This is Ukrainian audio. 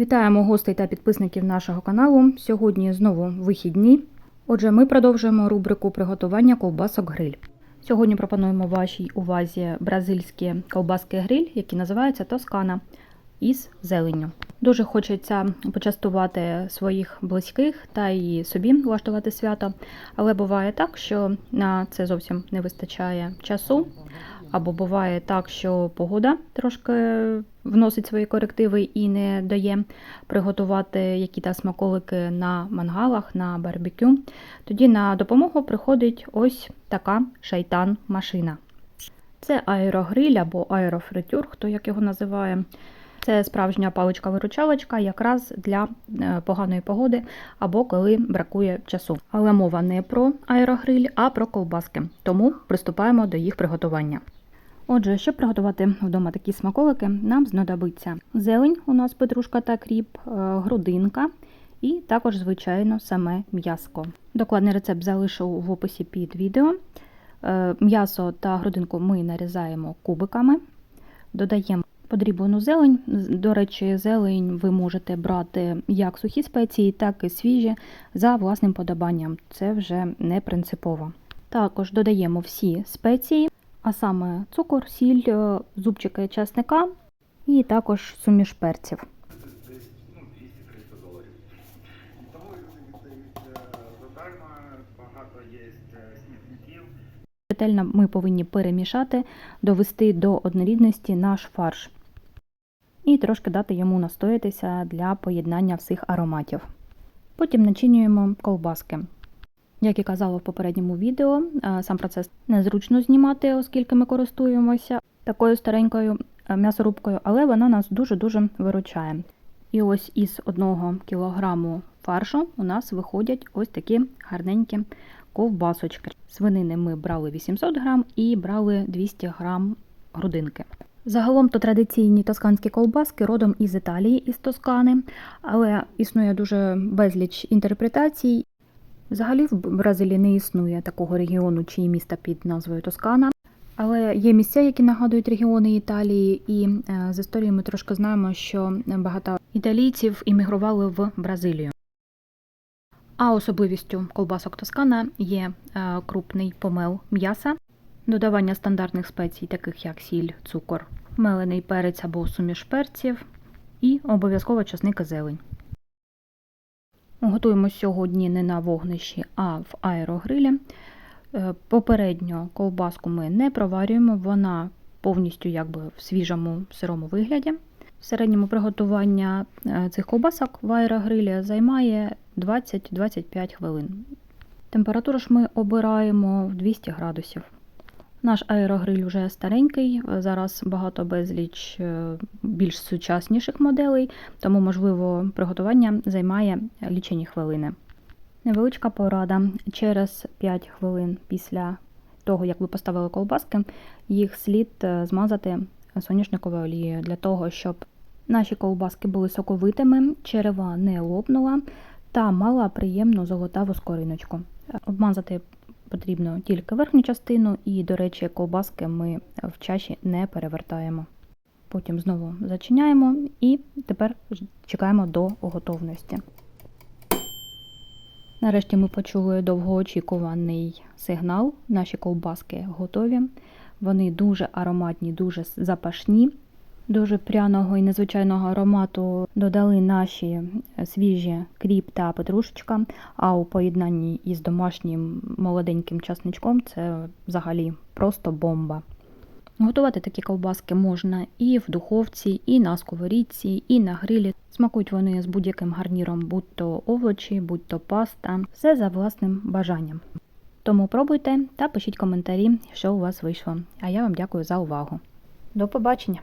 Вітаємо гостей та підписників нашого каналу. Сьогодні знову вихідні. Отже, ми продовжуємо рубрику приготування ковбасок гриль. Сьогодні пропонуємо вашій увазі бразильські ковбаски гриль, які називаються Тоскана із зеленню. Дуже хочеться почастувати своїх близьких та і собі влаштувати свято, але буває так, що на це зовсім не вистачає часу. Або буває так, що погода трошки вносить свої корективи і не дає приготувати які-то смаколики на мангалах, на барбекю. Тоді на допомогу приходить ось така шайтан-машина. Це аерогриль або аерофритюр, хто як його називає. Це справжня паличка-виручалочка якраз для е, поганої погоди або коли бракує часу. Але мова не про аерогриль, а про ковбаски. Тому приступаємо до їх приготування. Отже, щоб приготувати вдома такі смаколики, нам знадобиться зелень, у нас петрушка та кріп, е, грудинка і також, звичайно, саме м'яско. Докладний рецепт залишу в описі під відео. Е, М'ясо та грудинку ми нарізаємо кубиками, додаємо подріблену зелень. До речі, зелень ви можете брати як сухі спеції, так і свіжі за власним подобанням. Це вже не принципово. Також додаємо всі спеції, а саме цукор, сіль, е, зубчики часника і також суміш перців. десь 200-300 доларів. Тому люди віддають задарма, багато є смітників. Ретельно ми повинні перемішати, довести до однорідності наш фарш і трошки дати йому настоятися для поєднання всіх ароматів. Потім начинюємо ковбаски. Як і казала в попередньому відео, е, сам процес незручно знімати, оскільки ми користуємося такою старенькою е, м'ясорубкою, але вона нас дуже-дуже виручає. І ось із одного кілограму фаршу у нас виходять ось такі гарненькі ковбасочки. Свинини ми брали 800 грам і брали 200 грам грудинки. Загалом то традиційні тосканські ковбаски родом із Італії, із Тоскани, але існує дуже безліч інтерпретацій. Взагалі в Бразилії не існує такого регіону чи міста під назвою Тоскана. Але є місця, які нагадують регіони Італії, і е, з історії ми трошки знаємо, що багато італійців іммігрували в Бразилію. А особливістю колбасок Тоскана є е, крупний помел м'яса, додавання стандартних спецій, таких як сіль, цукор, мелений перець або суміш перців, і обов'язково часник зелень. Готуємо сьогодні не на вогнищі, а в аерогрилі. Е, Попередньо ковбаску ми не проварюємо, вона повністю якби в свіжому сирому вигляді. В середньому приготування е, цих ковбасок в аерогрилі займає 20-25 хвилин. Температуру ж ми обираємо в 200 градусів. Наш аерогриль вже старенький, зараз багато безліч е, більш сучасніших моделей, тому, можливо, приготування займає лічені хвилини. Невеличка порада. Через 5 хвилин після того, як ви поставили ковбаски, їх слід е, змазати соняшниковою олією для того, щоб наші ковбаски були соковитими, черева не лопнула та мала приємну золотаву скориночку. Обмазати потрібно тільки верхню частину, і, до речі, ковбаски ми в чаші не перевертаємо. Потім знову зачиняємо і тепер чекаємо до готовності. Нарешті ми почули довгоочікуваний сигнал. Наші ковбаски готові. Вони дуже ароматні, дуже запашні. Дуже пряного і незвичайного аромату додали наші свіжі кріп та петрушечка, а у поєднанні із домашнім молоденьким часничком це взагалі просто бомба. Готувати такі ковбаски можна і в духовці, і на сковорідці, і на грилі. Смакують вони з будь-яким гарніром, будь то овочі, будь то паста, все за власним бажанням. Тому пробуйте та пишіть коментарі, що у вас вийшло. А я вам дякую за увагу. До побачення!